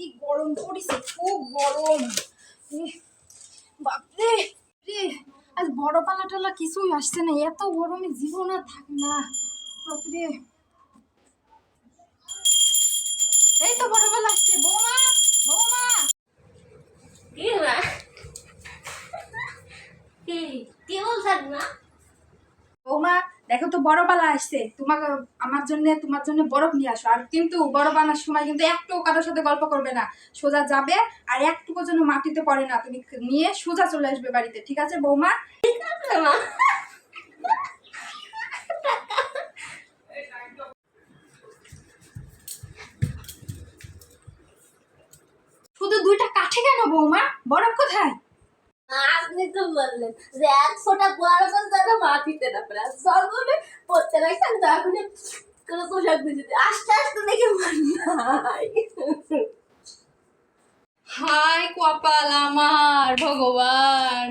কি গরম পড়েছে, খুব গরম। বাপরে। রে, আজ বড় পালা টালা কিছুই আসছে না, এত গরমে জীবন আর থাকে না। বাপরে। এই তো বড় পালা আসছে। বৌমা বৌমা। কি কি কি বলছেন না দেখো তো পালা আসছে। তোমাকে, আমার জন্য, তোমার জন্য বরফ নিয়ে আসো। আর কিন্তু বরফ আনার সময় কিন্তু একটু কারোর সাথে গল্প করবে না। সোজা যাবে আর একটুকু যেন মাটিতে পড়ে না। তুমি নিয়ে সোজা চলে আসবে বাড়িতে, ঠিক আছে বৌমা? শুধু দুইটা কাঠে কেন বৌমা? বরফ কোথায়? আপনি তো বললেন যে এক ফোঁটা বরফ মাটিতে না পড়ে আর সর্বনে পড়তে লাগছেন এখন কোনো পোশাক দিতে আস্তে আস্তে দেখে মন নাই। হাই কপাল আমার, ভগবান।